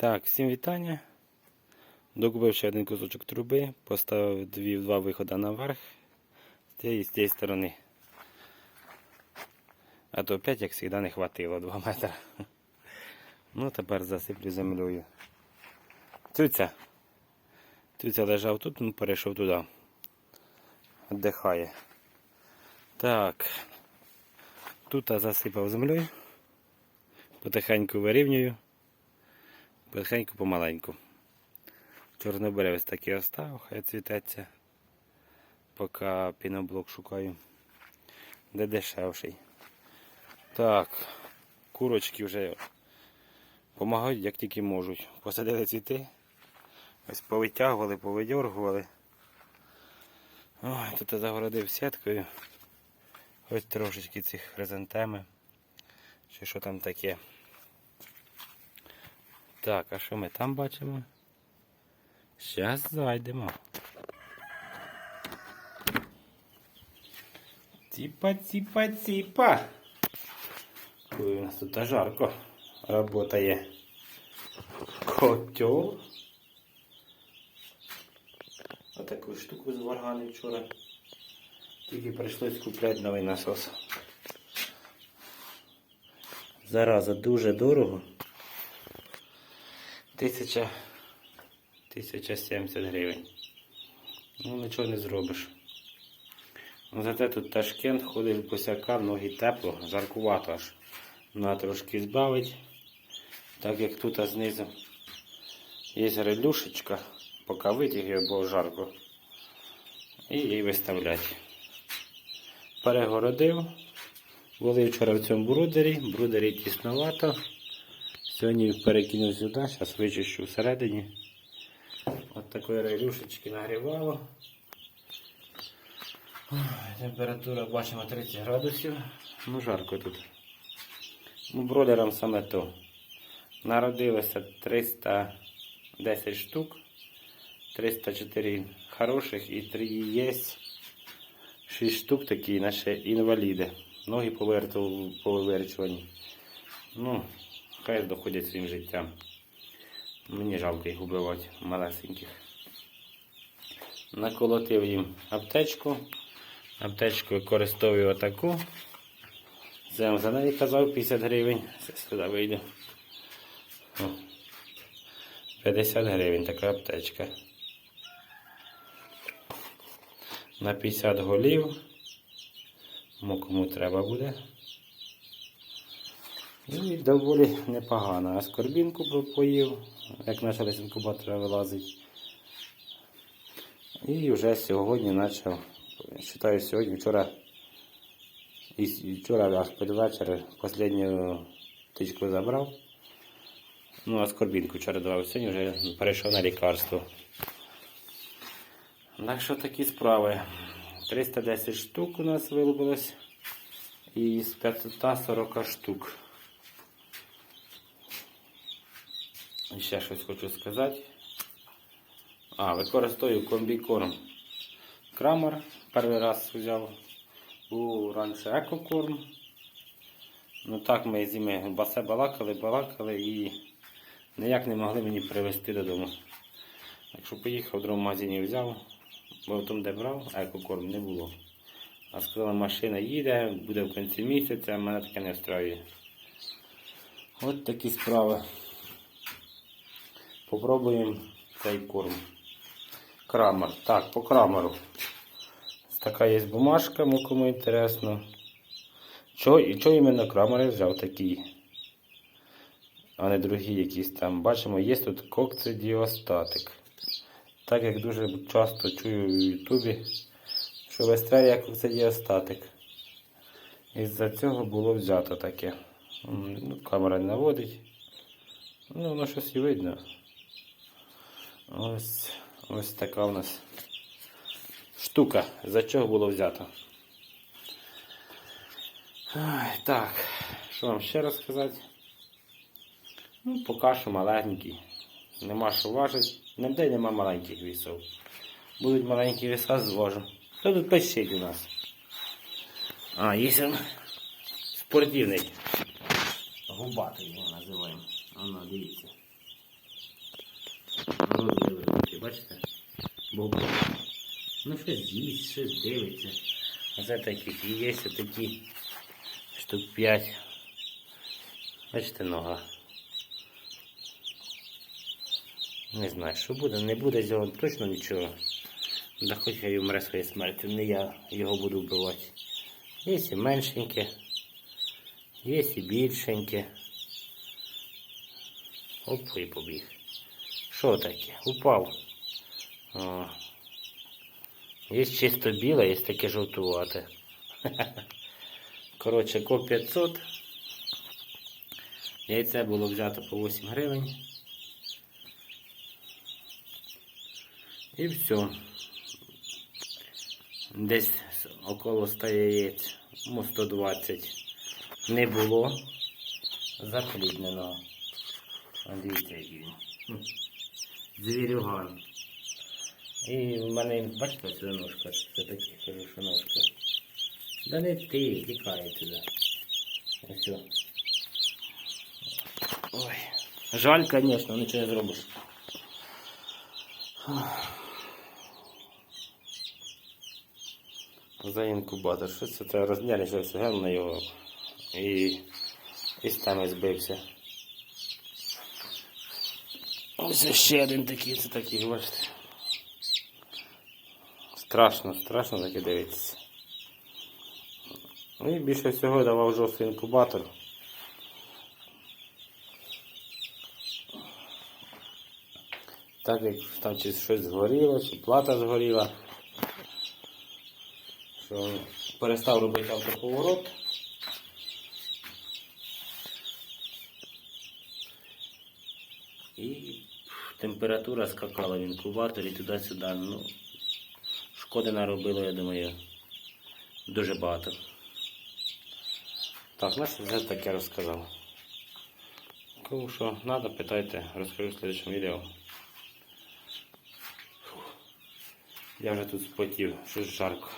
Так, всім вітання. Докупив ще один кусочок труби, поставив дві, два виходи наверх з і з тієї сторони. А то опять, як завжди, не хватило 2 метри. Ну, тепер засиплю землею. Цюця. Цюця лежав тут, ну перейшов туди. Віддихає. Так. Тут засипав землею. Потихеньку вирівнюю. Потихеньку помаленьку. Чорнобривець такий остав, хай цвітеться. Поки піноблок шукаю. Де дешевший. Так, курочки вже допомагають, як тільки можуть. Посадили цвіти. Ось повитягували, повидьоргували. Ой, тут я загородив сіткою. Ось трошечки цих хризантеми. Чи що там таке. Так, а що ми там бачимо? Зараз зайдемо. Ціпа, ціпа, ціпа. Ой, у нас тут жарко. Работає котел. Отаку штуку зваргали вчора. Тільки прийшлось купляти новий насос. Зараза дуже дорого. Тисяча. 1070 гривень. Ну, нічого не зробиш. Зате тут Ташкент ходить посяка, ноги тепло, жаркувато аж. На трошки збавить. Так як тут знизу є релюшечка, поки витяг бо жарко. І її виставлять. Перегородив. Були вчора в цьому брудері. Брудері тісновато. Сьогодні перекинув сюди, зараз вичищу всередині. От такої релюшечки нагрівало. Температура бачимо 30 градусів. Ну жарко тут. Ну, бродерам саме то. Народилося 310 штук. 304 хороших і 3 є. 6 штук такі наші інваліди. Ноги поверту- повиверчувані. Ну, хай доходять своїм життям. Мені жалко їх убивати, малесеньких. Наколотив їм аптечку. Аптечку використовую отаку. Це за неї казав 50 гривень. Це сюди вийде. 50 гривень така аптечка. На 50 голів. Кому треба буде. І доволі непогано. А скорбінку поїв, як почали з інкубатора вилазить. І вже сьогодні почав, вважаю, сьогодні, вчора, і вчора аж під вечір останню птичку забрав. Ну, а скорбінку вчора давав, сьогодні вже перейшов на лікарство. Так що такі справи. 310 штук у нас вилупилось і з 540 штук. Ще щось хочу сказати. А, використовую комбікорм Крамер. Перший раз взяв. Був раніше екокорм. Ну так ми зими басе балакали, балакали і ніяк не могли мені привезти додому. Якщо поїхав в другому магазині взяв, бо тому, де брав, екокорм не було. А сказала, машина їде, буде в кінці місяця, мене таке не встраює. От такі справи. Попробуємо цей корм. Крамер. Так, по крамеру. Така є бумажка, ну, кому інтересно. Чого, і чого іменно крамер взяв такий? А не другі якісь там. Бачимо, є тут кокцидіостатик. Так як дуже часто чую в Ютубі, що в естері як кокцидіостатик. Із-за цього було взято таке. Ну, камера не наводить. Ну, воно щось і видно. Ось, ось така у нас штука, за чого було взято. Ай, так, що вам ще розказати? Ну, поки що маленький. Нема що важить. Ніде нема маленьких вісов. Будуть маленькі віса, звожу. Хто тут пищить у нас? А, є спортивний. Губатий його називаємо. А ну, дивіться. Боку. Ну щось їсть, щось дивиться. А це таких і є такі штук 5. Бачите, нога. Не знаю, що буде, не буде з нього точно нічого. Да хоч я й умре своєю смертю, не я його буду вбивати. Є і меншеньке, є і більшеньке. Оп, і побіг. Що таке? Упав. О. Є чисто біле, є таке жовтувате. Коротше, ко 500. Яйце було взято по 8 гривень. І все. Десь около 100 яєць, ну 120 не було заплідненого. Дивіться, який він. Звірюган. І в мене, бачите, це ножка, це такі кажу, що ножка. Да не ти, тікає туди. Ось. Ой. Жаль, звісно, нічого не зробиш. За інкубатор. Що це треба рознялися гем на його і, і з теми збився. Ось ще один такий, це такий, бачите. Страшно, страшно таке дивитися. Ну і більше всього давав жовтий інкубатор. Так як там чи щось згоріло, чи плата згоріла, що перестав робити автоповорот. І температура скакала в інкубаторі туди-сюди. Ну, шкоди наробило, я думаю, дуже багато. Так, значить вже таке розказав. Кому що треба, питайте, розкажу в следующем відео. Я вже тут спотів, щось жарко.